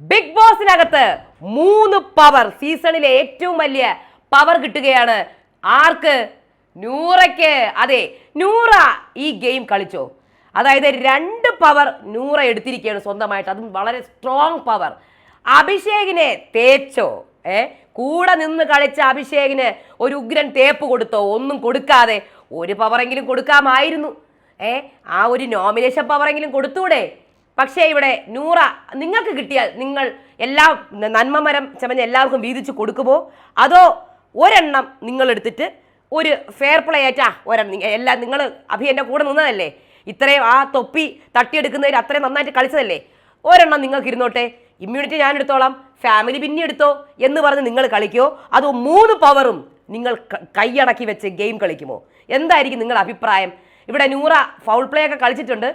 Big ബോസിനകത്ത് മൂന്ന് power സീസണിലെ ഏറ്റവും വലിയ പവർ കിട്ടുകയാണ്. ആർക്ക്? നൂറയ്ക്ക്. അതെ നൂറ ഈ ഗെയിം കളിച്ചോ. അതായത് രണ്ട് പവർ നൂറ എടുത്തിരിക്കുകയാണ് സ്വന്തമായിട്ട്. അതും വളരെ സ്ട്രോങ് പവർ അഭിഷേകിനെ തേച്ചോ? ഏ? കൂടെ നിന്ന് കളിച്ച അഭിഷേകിന് ഒരു ഉഗ്രൻ തേപ്പ് കൊടുത്തോ? ഒന്നും കൊടുക്കാതെ ഒരു പവറെങ്കിലും കൊടുക്കാമായിരുന്നു. ഏ? ആ ഒരു നോമിനേഷൻ പവറെങ്കിലും കൊടുത്തൂടെ? പക്ഷേ ഇവിടെ നൂറ നിങ്ങൾക്ക് കിട്ടിയാൽ നിങ്ങൾ എല്ലാം നന്മമരം ചമഞ്ഞ് എല്ലാവർക്കും വീതിച്ച് കൊടുക്കുമോ? അതോ ഒരെണ്ണം നിങ്ങൾ എടുത്തിട്ട് ഒരു ഫെയർ പ്ലേ ആയിട്ടാ ഒരെണ്ണം എല്ലാ നിങ്ങൾ അഭി എന്റെ കൂടെ നിന്നതല്ലേ? ഇത്രയും ആ തൊപ്പി തട്ടിയെടുക്കുന്നതിൽ അത്രയും നന്നായിട്ട് കളിച്ചതല്ലേ? ഒരെണ്ണം നിങ്ങൾക്ക് ഇരുന്നോട്ടെ. ഇമ്മ്യൂണിറ്റി ഞാൻ എടുത്തോളാം. ഫാമിലി പിന്നെ എടുത്തോ എന്ന് പറഞ്ഞ് നിങ്ങൾ കളിക്കോ അതോ മൂന്ന് പവറും നിങ്ങൾ കൈയടക്കി വെച്ച് ഗെയിം കളിക്കുമോ? എന്തായിരിക്കും നിങ്ങളുടെ അഭിപ്രായം? ഇവിടെ നൂറ ഫൗൾ പ്ലേ ഒക്കെ കളിച്ചിട്ടുണ്ട്.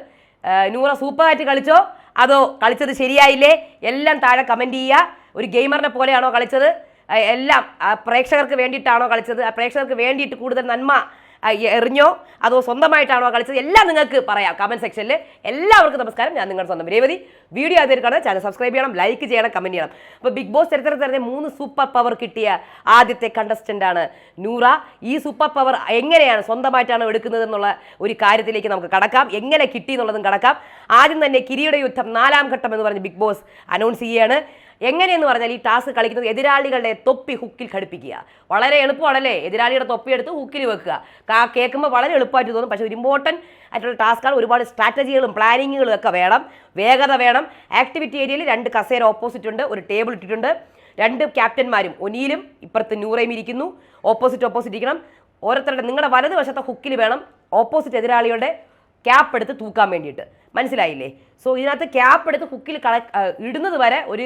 നൂറ സൂപ്പറായിട്ട് കളിച്ചോ? അതോ കളിച്ചത് ശരിയായില്ലേ? എല്ലാം താഴെ കമന്റ് ചെയ്യുക. ഒരു ഗെയിമറിനെ പോലെയാണോ കളിച്ചത്? എല്ലാം പ്രേക്ഷകർക്ക് വേണ്ടിയിട്ടാണോ കളിച്ചത്? ആ പ്രേക്ഷകർക്ക് വേണ്ടിയിട്ട് കൂടുതൽ നന്മ എറിഞ്ഞോ? അതോ സ്വന്തമായിട്ടാണോ കളിച്ചത്? എല്ലാം നിങ്ങൾക്ക് പറയാം. കമന്റ് സെക്ഷനിൽ എല്ലാവർക്കും നമസ്കാരം. ഞാൻ നിങ്ങളുടെ സ്വന്തം രേവതി. വീഡിയോ ആദ്യം ചാനൽ സബ്സ്ക്രൈബ് ചെയ്യണം ലൈക്ക് ചെയ്യണം കമന്റ് ചെയ്യണം. അപ്പോൾ ബിഗ് ബോസ് ചരിത്രത്തിൽ തന്നെ മൂന്ന് സൂപ്പർ പവർ കിട്ടിയ ആദ്യത്തെ കണ്ടസ്റ്റന്റ് ആണ് നൂറ. ഈ സൂപ്പർ പവർ എങ്ങനെയാണ് സ്വന്തമായിട്ടാണ് എടുക്കുന്നത് എന്നുള്ള ഒരു കാര്യത്തിലേക്ക് നമുക്ക് കടക്കാം. എങ്ങനെ കിട്ടി എന്നുള്ളതും കടക്കാം. ആദ്യം തന്നെ കിരീട യുദ്ധം നാലാം ഘട്ടം എന്ന് പറഞ്ഞ് ബിഗ് ബോസ് അനൗൺസ് ചെയ്യുകയാണ്. എങ്ങനെയെന്ന് പറഞ്ഞാൽ ഈ ടാസ്ക് കളിക്കുന്നത് എതിരാളികളുടെ തൊപ്പി ഹുക്കിൽ ഘടിപ്പിക്കുക. വളരെ എളുപ്പമാണല്ലേ? എതിരാളിയുടെ തൊപ്പി എടുത്ത് ഹുക്കിൽ വെക്കുക. കേൾക്കുമ്പോൾ വളരെ എളുപ്പമായിട്ട് തോന്നും. പക്ഷേ ഒരു ഇമ്പോർട്ടന്റ് ആയിട്ടുള്ള ടാസ്ക്കാണ് ഒരുപാട് സ്ട്രാറ്റജികളും പ്ലാനിങ്ങുകളും ഒക്കെ വേണം. വേഗത വേണം. ആക്ടിവിറ്റി ഏരിയയിൽ രണ്ട് കസേര ഓപ്പോസിറ്റ് ഉണ്ട്. ഒരു ടേബിൾ ഇട്ടിട്ടുണ്ട്. രണ്ട് ക്യാപ്റ്റന്മാരും ഒനിയിലും ഇപ്പുറത്ത് നൂറയും ഇരിക്കുന്നു. ഓപ്പോസിറ്റ് ഓപ്പോസിറ്റ് ഇരിക്കണം. ഓരോരുത്തരുടെ നിങ്ങളുടെ വലതുവശത്തെ ഹുക്കിൽ വേണം. ഓപ്പോസിറ്റ് എതിരാളിയുടെ ക്യാപ്പ് എടുത്ത് തൂക്കാൻ വേണ്ടിയിട്ട്. മനസ്സിലായില്ലേ? സോ ഇതിനകത്ത് ക്യാപ്പ് എടുത്ത് ഹുക്കിൽ കള ഇടുന്നത് വരെ ഒരു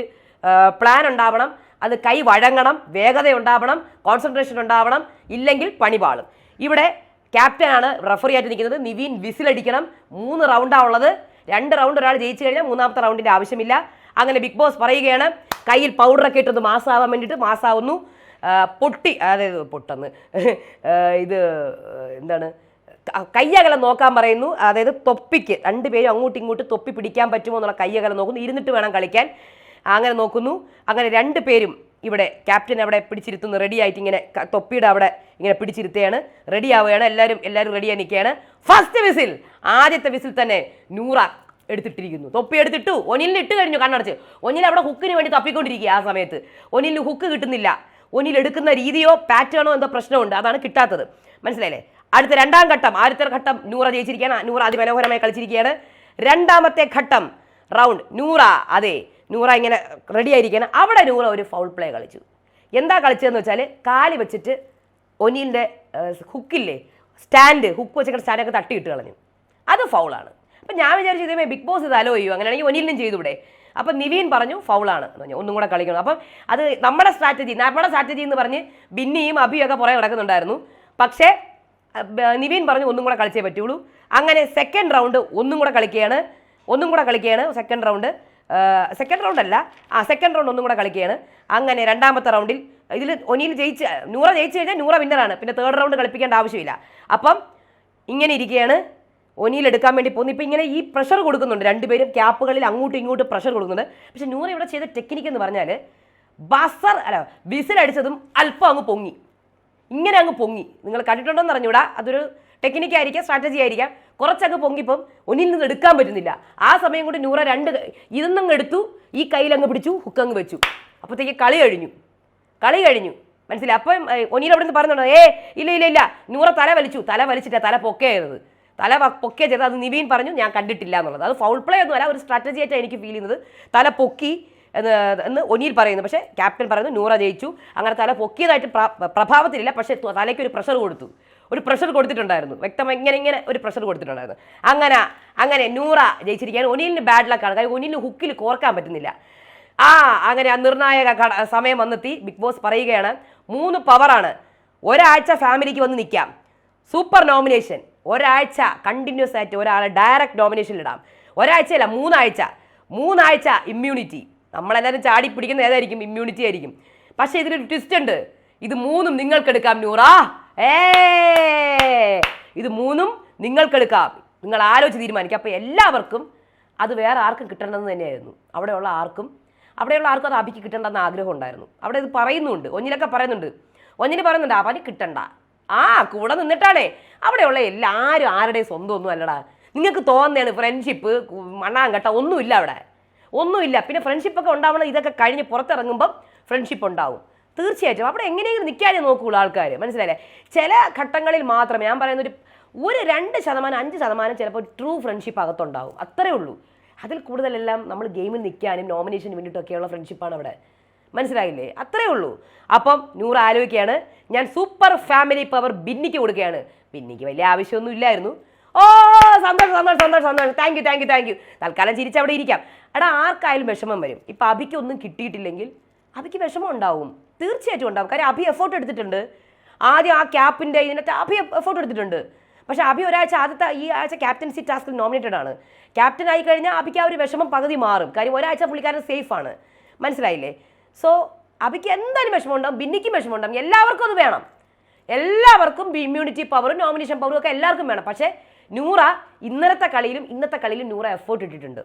പ്ലാൻ ഉണ്ടാവണം. അത് കൈ വഴങ്ങണം വേഗത ഉണ്ടാവണം കോൺസെൻട്രേഷൻ ഉണ്ടാവണം ഇല്ലെങ്കിൽ പണി പാളും. ഇവിടെ ക്യാപ്റ്റനാണ് റഫറി ആയിട്ട് നിൽക്കുന്നത്. നിവീൻ വിസിലടിക്കണം മൂന്ന് റൗണ്ടാണ് ഉള്ളത്. രണ്ട് റൗണ്ട് ഒരാൾ ജയിച്ചു കഴിഞ്ഞാൽ മൂന്നാമത്തെ റൗണ്ടിന്റെ ആവശ്യമില്ല. അങ്ങനെ ബിഗ് ബോസ് പറയുകയാണ് കയ്യിൽ പൗഡറൊക്കെ ഇട്ടൊന്ന് മാസാവാൻ വേണ്ടിയിട്ട് മാസാവുന്നു. പൊട്ടി അതായത് പൊട്ടെന്ന്. ഇത് എന്താണ് കയ്യകലം നോക്കാൻ പറയുന്നു. അതായത് തൊപ്പിക്ക് രണ്ടുപേരും അങ്ങോട്ടും ഇങ്ങോട്ടും തൊപ്പി പിടിക്കാൻ പറ്റുമോ എന്നുള്ള കയ്യകലം നോക്കുന്നു. ഇരുന്നിട്ട് വേണം കളിക്കാൻ. അങ്ങനെ നോക്കുന്നു. അങ്ങനെ രണ്ട് പേരും ഇവിടെ ക്യാപ്റ്റൻ അവിടെ പിടിച്ചിരുത്തുന്നു. റെഡി ആയിട്ട് ഇങ്ങനെ തൊപ്പിയുടെ അവിടെ ഇങ്ങനെ പിടിച്ചിരുത്തുകയാണ്. റെഡി ആവുകയാണ്. എല്ലാവരും എല്ലാവരും റെഡിയായി നിൽക്കുകയാണ്. ഫസ്റ്റ് വിസിൽ ആദ്യത്തെ വിസിൽ തന്നെ നൂറ എടുത്തിട്ടിരിക്കുന്നു. തൊപ്പി എടുത്തിട്ടു. ഒനിലിന് ഇട്ട് കഴിഞ്ഞു കണ്ണടച്ച്. ഒനിൽ അവിടെ ഹുക്കിന് വേണ്ടി തപ്പിക്കൊണ്ടിരിക്കുക ആ സമയത്ത്. ഒനിലിന് ഹുക്ക് കിട്ടുന്നില്ല. ഒനിൽ എടുക്കുന്ന രീതിയോ പാറ്റേണോ എന്തോ പ്രശ്നമുണ്ട്. അതാണ് കിട്ടാത്തത്. മനസ്സിലായില്ലേ? അടുത്ത രണ്ടാം ഘട്ടം. ആദ്യത്തെ ഘട്ടം നൂറ ജയിച്ചിരിക്കുകയാണ്. നൂറ അതിമനോഹരമായി കളിച്ചിരിക്കുകയാണ്. രണ്ടാമത്തെ ഘട്ടം റൗണ്ട് നൂറ. അതെ. നൂറ ഇങ്ങനെ റെഡി ആയിരിക്കണം. അവിടെ നൂറ ഒരു ഫൗൾ പ്ലേ കളിച്ചു. എന്താ കളിച്ചതെന്ന് വെച്ചാൽ കാൽ വെച്ചിട്ട് ഒനിലിന്റെ ഹുക്കില്ലേ സ്റ്റാൻഡ് ഹുക്ക് വെച്ചിട്ട് സ്റ്റാൻഡൊക്കെ തട്ടിയിട്ട് കളഞ്ഞു. അത് ഫൗളാണ് അപ്പം ഞാൻ വിചാരിച്ചു ഇതേ ബിഗ് ബോസ് ഇത് അലോ ചെയ്യൂ. അങ്ങനെയാണെങ്കിൽ ഒനിലിനും ചെയ്തൂടെ അപ്പം നിവീൻ പറഞ്ഞു ഫൗളാണ് എന്ന് പറഞ്ഞു. ഒന്നും കൂടെ കളിക്കണം. അപ്പം അത് നമ്മുടെ സ്ട്രാറ്റജി നമ്മുടെ സ്ട്രാറ്റജി എന്ന് പറഞ്ഞ് ബിന്നിയും അഭിയും ഒക്കെ പുറകെ നടക്കുന്നുണ്ടായിരുന്നു. പക്ഷേ നിവീൻ പറഞ്ഞു ഒന്നും കൂടെ കളിച്ചേ പറ്റുള്ളൂ. അങ്ങനെ സെക്കൻഡ് റൗണ്ട് ഒന്നും കൂടെ കളിക്കുകയാണ്. ഒന്നും കൂടെ കളിക്കുകയാണ് സെക്കൻഡ് റൗണ്ട് സെക്കൻഡ് റൗണ്ട് അല്ല. ആ സെക്കൻഡ് റൗണ്ട് ഒന്നും കൂടെ കളിക്കുകയാണ്. അങ്ങനെ രണ്ടാമത്തെ റൗണ്ടിൽ ഇതിൽ ഒനിയിൽ ജയിച്ച് നൂറ ജയിച്ചു കഴിഞ്ഞാൽ നൂറ വിന്നറാണ് പിന്നെ തേർഡ് റൗണ്ട് കളിപ്പിക്കേണ്ട ആവശ്യമില്ല. അപ്പം ഇങ്ങനെ ഇരിക്കുകയാണ്. ഒനിയിൽ എടുക്കാൻ വേണ്ടി പോകുന്നു. ഇപ്പം ഇങ്ങനെ ഈ പ്രഷർ കൊടുക്കുന്നുണ്ട്. രണ്ടുപേരും ക്യാപ്പുകളിൽ അങ്ങോട്ടും ഇങ്ങോട്ടും പ്രഷർ കൊടുക്കുന്നുണ്ട്. പക്ഷേ നൂറ ഇവിടെ ചെയ്ത ടെക്നിക്ക് എന്ന് പറഞ്ഞാൽ ബസർ അല്ല വിസിലടിച്ചതും അല്പം അങ്ങ് പൊങ്ങി. ഇങ്ങനെ അങ്ങ് പൊങ്ങി. നിങ്ങൾ കണ്ടിട്ടുണ്ടോന്ന് അറിഞ്ഞൂടാ അതൊരു ടെക്നിക്ക് ആയിരിക്കാം സ്ട്രാറ്റജി ആയിരിക്കാം. കുറച്ചങ്ങ് പൊങ്ങിപ്പം ഒന്നിൽ നിന്ന് എടുക്കാൻ പറ്റുന്നില്ല. ആ സമയം കൊണ്ട് നൂറ രണ്ട് ഇതൊന്നും എടുത്തു ഈ കയ്യിലങ്ങ് പിടിച്ചു ഹുക്കങ്ങ് വെച്ചു. അപ്പോഴത്തേക്ക് കളി കഴിഞ്ഞു. കളി കഴിഞ്ഞു. മനസ്സിലായി? അപ്പം ഒനിയിൽ അവിടെ നിന്ന് പറയുന്നുണ്ടോ ഏ ഇല്ല ഇല്ല ഇല്ല. നൂറ തല വലിച്ചു. തല വലിച്ചിട്ട് തല പൊക്കയരുത് തല പൊക്കെ ചെയ്തത് അത് നിവീൻ പറഞ്ഞു ഞാൻ കണ്ടിട്ടില്ല എന്നുള്ളത്. അത് ഫൗൾ പ്ലേ ഒന്നും അല്ല ഒരു സ്ട്രാറ്റജി ആയിട്ടാണ് എനിക്ക് ഫീൽ ചെയ്യുന്നത്. തല പൊക്കി എന്ന് എന്ന് ഒനിയിൽ പറയുന്നു. പക്ഷേ ക്യാപ്റ്റൻ പറയുന്നു നൂറ ജയിച്ചു. അങ്ങനെ തല പൊക്കിയതായിട്ട് പ്രഭാവത്തിലില്ല. പക്ഷേ തലയ്ക്ക് ഒരു പ്രഷർ കൊടുത്തു. ഒരു പ്രഷർ കൊടുത്തിട്ടുണ്ടായിരുന്നു. വ്യക്തമായി ഇങ്ങനെ ഇങ്ങനെ ഒരു പ്രഷർ കൊടുത്തിട്ടുണ്ടായിരുന്നു. അങ്ങനെ അങ്ങനെ നൂറ ജയിച്ചിരിക്കുകയാണ്. ഒനിലിന് ബാഡ് ലക്കാണ് കാര്യം ഒനിലിന് ഹുക്കിൽ കോർക്കാൻ പറ്റുന്നില്ല. ആ അങ്ങനെ ആ നിർണായക സമയം വന്നെത്തി. ബിഗ് ബോസ് പറയുകയാണ് മൂന്ന് പവറാണ് ഒരാഴ്ച ഫാമിലിക്ക് വന്ന് നിൽക്കാം സൂപ്പർ നോമിനേഷൻ ഒരാഴ്ച കണ്ടിന്യൂസ് ആയിട്ട് ഒരാളെ ഡയറക്റ്റ് നോമിനേഷനിൽ ഇടാം. ഒരാഴ്ചയല്ല മൂന്നാഴ്ച. മൂന്നാഴ്ച ഇമ്മ്യൂണിറ്റി നമ്മളെല്ലാവരും ചാടി പിടിക്കുന്ന ഏതായിരിക്കും? ഇമ്മ്യൂണിറ്റി ആയിരിക്കും. പക്ഷേ ഇതിലൊരു ട്വിസ്റ്റ് ഉണ്ട്. ഇത് മൂന്നും നിങ്ങൾക്കെടുക്കാം നൂറ. ഏ ഇത് മൂന്നും നിങ്ങൾക്കെടുക്കാം. നിങ്ങൾ ആലോചിച്ച് തീരുമാനിക്കുക അപ്പോൾ എല്ലാവർക്കും അത് വേറെ ആർക്കും കിട്ടേണ്ടതെന്ന് തന്നെയായിരുന്നു. അവിടെയുള്ള ആർക്കും അവിടെയുള്ള ആർക്കും അത് അഭിക്ക് കിട്ടേണ്ടെന്ന് ആഗ്രഹം ഉണ്ടായിരുന്നു. അവിടെ ഇത് പറയുന്നുണ്ട്. ഒന്നിലൊക്കെ പറയുന്നുണ്ട്. ഒന്നിന് പറയുന്നുണ്ട് അവന് കിട്ടണ്ട. ആ കൂടെ നിന്നിട്ടാണേ. അവിടെയുള്ള എല്ലാവരും ആരുടെയും സ്വന്തം ഒന്നും അല്ലടാ. നിങ്ങൾക്ക് തോന്നുന്നതാണ് ഫ്രണ്ട്ഷിപ്പ് മണ്ണാങ്കട്ട ഒന്നുമില്ല അവിടെ. ഒന്നുമില്ല. പിന്നെ ഫ്രണ്ട്ഷിപ്പൊക്കെ ഉണ്ടാവണം. ഇതൊക്കെ കഴിഞ്ഞ് പുറത്തിറങ്ങുമ്പം ഫ്രണ്ട്ഷിപ്പ് ഉണ്ടാവും. തീർച്ചയായിട്ടും. അവിടെ എങ്ങനെയെങ്കിലും നിൽക്കാനേ നോക്കുകയുള്ളൂ ആൾക്കാർ മനസ്സിലായില്ലേ? ചില ഘട്ടങ്ങളിൽ മാത്രമേ ഞാൻ പറയുന്ന ഒരു ഒരു രണ്ട് ശതമാനം അഞ്ച് ശതമാനം ചിലപ്പോൾ ട്രൂ ഫ്രണ്ട്ഷിപ്പ് അകത്തുണ്ടാവും. അത്രേ ഉള്ളൂ. അതിൽ കൂടുതലെല്ലാം നമ്മൾ ഗെയിമിൽ നിൽക്കാനും നോമിനേഷന് വേണ്ടിയിട്ടൊക്കെയുള്ള ഫ്രണ്ട്ഷിപ്പാണ് അവിടെ. മനസ്സിലായില്ലേ? അത്രേ ഉള്ളൂ. അപ്പം നൂറ് ആലോചിക്കുകയാണ്. ഞാൻ സൂപ്പർ ഫാമിലി പവർ ബിന്നിക്ക് കൊടുക്കുകയാണ്. ബിന്നിക്ക് വലിയ ആവശ്യമൊന്നും ഇല്ലായിരുന്നു. ഓ സന്തോഷം സന്തോഷം സന്തോഷം സന്തോഷം. Thank you thank you thank you തൽക്കാലം ചിരിച്ചവിടെ ഇരിക്കാം. എടാ ആർക്കായാലും വിഷമം വരും. ഇപ്പം അഭിക്ക് ഒന്നും കിട്ടിയിട്ടില്ലെങ്കിൽ അഭിക്ക് വിഷമം ഉണ്ടാവും. തീർച്ചയായിട്ടും ഉണ്ടാവും. കാര്യം അഭി എഫോർട്ട് എടുത്തിട്ടുണ്ട്. ആദ്യം ആ ക്യാപ്പിന്റെ ഇതിനകത്ത് അഭി എഫോർട്ട് എടുത്തിട്ടുണ്ട്. പക്ഷേ അഭി ഒരാഴ്ച ആദ്യത്തെ ഈ ആഴ്ച ക്യാപ്റ്റൻസി ടാസ്കിൽ നോമിനേറ്റഡ് ആണ്. ക്യാപ്റ്റൻ ആയി കഴിഞ്ഞാൽ അഭിക്ക് ആ ഒരു വിഷമം പകുതി മാറും. കാര്യം ഒരാഴ്ച പുള്ളിക്കാരൻ സേഫ് ആണ്. മനസ്സിലായില്ലേ? സോ അഭിക്ക് എന്തായാലും വിഷമം ഉണ്ടാവും ബിന്നിക്കും വിഷമം ഉണ്ടാവും എല്ലാവർക്കും അത് വേണം. എല്ലാവർക്കും ഇമ്മ്യൂണിറ്റി പവറും നോമിനേഷൻ പവറും ഒക്കെ എല്ലാവർക്കും വേണം. പക്ഷേ നൂറ ഇന്നലത്തെ കളിയിലും ഇന്നത്തെ കളിയിലും നൂറ എഫേർട്ട് ഇട്ടിട്ടുണ്ട്.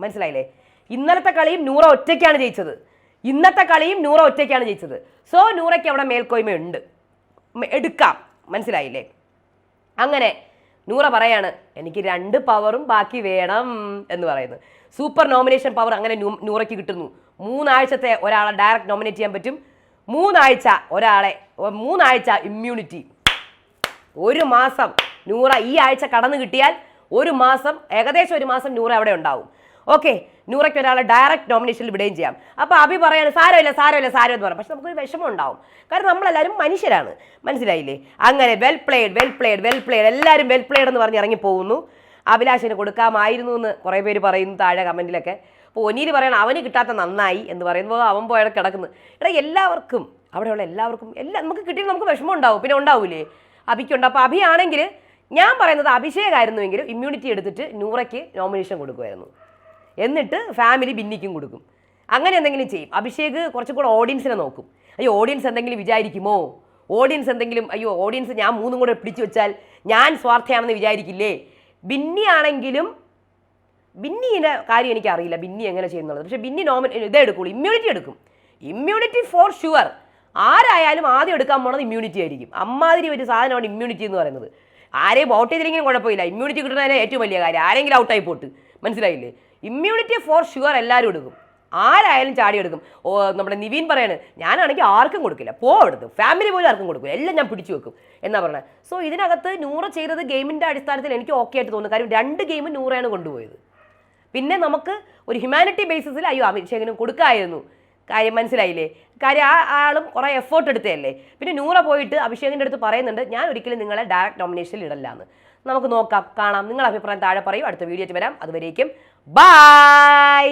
മനസ്സിലായില്ലേ? ഇന്നലത്തെ കളിയും നൂറ ഒറ്റയ്ക്കാണ് ജയിച്ചത്. ഇന്നത്തെ കളിയും നൂറ ഒറ്റയ്ക്കാണ് ജയിച്ചത്. സോ നൂറയ്ക്ക് അവിടെ മേൽക്കോയ്മയുണ്ട്. എടുക്കാം. മനസ്സിലായില്ലേ? അങ്ങനെ നൂറ പറയാണ് എനിക്ക് രണ്ട് പവറും ബാക്കി വേണം എന്ന് പറയുന്നു സൂപ്പർ നോമിനേഷൻ പവർ അങ്ങനെ നൂറയ്ക്ക് കിട്ടുന്നു. മൂന്നാഴ്ചത്തെ ഒരാളെ ഡയറക്റ്റ് നോമിനേറ്റ് ചെയ്യാൻ പറ്റും. മൂന്നാഴ്ച ഒരാളെ മൂന്നാഴ്ച ഇമ്മ്യൂണിറ്റി ഒരു മാസം നൂറ ഈ ആഴ്ച കടന്നു കിട്ടിയാൽ ഒരു മാസം ഏകദേശം ഒരു മാസം നൂറ അവിടെ ഉണ്ടാവും. ഓക്കെ നൂറയ്ക്ക് ഒരാളെ ഡയറക്റ്റ് നോമിനേഷനിൽ വിടുകയും ചെയ്യാം. അപ്പോൾ അഭി പറയാണ് സാരമില്ല സാരമില്ല സാരം എന്ന് പറയാം. പക്ഷെ നമുക്കൊരു വിഷമം ഉണ്ടാവും കാരണം നമ്മളെല്ലാവരും മനുഷ്യരാണ്. മനസ്സിലായില്ലേ? അങ്ങനെ well played well played well played എല്ലാവരും വെൽ പ്ലേഡ് എന്ന് പറഞ്ഞ് ഇറങ്ങി പോകുന്നു. അഭിലാഷിന് കൊടുക്കാമായിരുന്നു എന്ന് കുറേ പേര് പറയുന്നു താഴെ കമന്റിലൊക്കെ അപ്പോൾ ഒനീര് പറയണം അവന് കിട്ടാത്ത നന്നായി എന്ന് പറയുമ്പോൾ അവൻ പോയാൽ കിടക്കുന്നു. എടാ എല്ലാവർക്കും അവിടെയുള്ള എല്ലാവർക്കും എല്ലാം നമുക്ക് കിട്ടിയാൽ നമുക്ക് വിഷമം ഉണ്ടാവും പിന്നെ ഉണ്ടാവൂലേ? അഭിക്കുണ്ട്. അപ്പോൾ അഭിയാണെങ്കിൽ ഞാൻ പറയുന്നത് അഭിഷേകായിരുന്നുവെങ്കിലും ഇമ്മ്യൂണിറ്റി എടുത്തിട്ട് നൂറയ്ക്ക് നോമിനേഷൻ കൊടുക്കുമായിരുന്നു. എന്നിട്ട് ഫാമിലി ബിന്നിക്കും കൊടുക്കും. അങ്ങനെ എന്തെങ്കിലും ചെയ്യും. അഭിഷേക് കുറച്ചും കൂടെ ഓഡിയൻസിനെ നോക്കും. അയ്യോ ഓഡിയൻസ് എന്തെങ്കിലും വിചാരിക്കുമോ? ഓഡിയൻസ് എന്തെങ്കിലും അയ്യോ ഓഡിയൻസ് ഞാൻ മൂന്നും കൂടെ പിടിച്ചു വെച്ചാൽ ഞാൻ സ്വാർത്ഥയാണെന്ന് വിചാരിക്കില്ലേ? ബിന്നി ആണെങ്കിലും കാര്യം എനിക്കറിയില്ല. ബിന്നി എങ്ങനെ ചെയ്യുന്നുള്ളത് പക്ഷേ ബിന്നി നോമിൻ ഇതെടുക്കുള്ളൂ ഇമ്മ്യൂണിറ്റി എടുക്കും. ഇമ്മ്യൂണിറ്റി ഫോർ ഷുവർ ആരായാലും ആദ്യം എടുക്കാൻ പോണത് ഇമ്മ്യൂണിറ്റി ആയിരിക്കും. അമ്മാതിരി ഒരു സാധനമാണ് ഇമ്മ്യൂണിറ്റി എന്ന് പറയുന്നത്. ആരെയും വോട്ട് ചെയ്തില്ലെങ്കിലും കുഴപ്പമില്ല. ഇമ്മ്യൂണിറ്റി കിട്ടുന്നതിന് ഏറ്റവും വലിയ കാര്യം. ആരെങ്കിലും ഔട്ടായി പോട്ട്. മനസ്സിലായില്ലേ? ഇമ്മ്യൂണിറ്റി ഫോർ ഷുവർ എല്ലാവരും എടുക്കും. ആരായാലും ചാടി എടുക്കും ഓ നമ്മുടെ നിവീൻ പറയാണ് ഞാനാണെങ്കിൽ ആർക്കും കൊടുക്കില്ല. പോ എടുത്ത് ഫാമിലി പോലും ആർക്കും കൊടുക്കില്ല. എല്ലാം ഞാൻ പിടിച്ചു വെക്കും. എന്നാ പറയുന്നത് സോ ഇതിനകത്ത് നൂറ ചെയ്തത് ഗെയിമിന്റെ അടിസ്ഥാനത്തിൽ എനിക്ക് ഓക്കെ ആയിട്ട് തോന്നുന്നു. കാര്യം രണ്ട് ഗെയിം നൂറയാണ് കൊണ്ടുപോയത്. പിന്നെ നമുക്ക് ഒരു ഹ്യൂമാനിറ്റി ബേസിസിൽ അയ്യോ അഭിഷേകിനും കൊടുക്കായിരുന്നു. കാര്യം മനസ്സിലായില്ലേ? കാര്യം ആ ആളും കുറേ എഫേർട്ട് എടുത്തതല്ലേ? പിന്നെ നൂറ പോയിട്ട് അഭിഷേകിന്റെ അടുത്ത് പറയുന്നുണ്ട് ഞാൻ ഒരിക്കലും നിങ്ങളെ ഡയറക്റ്റ് നോമിനേഷനിൽ ഇടല്ല എന്ന് നമുക്ക് നോക്കാം കാണാം. നിങ്ങളുടെ അഭിപ്രായം താഴെ പറയും. അടുത്ത വീഡിയോ വരാം. അതുവരേക്കും ബൈ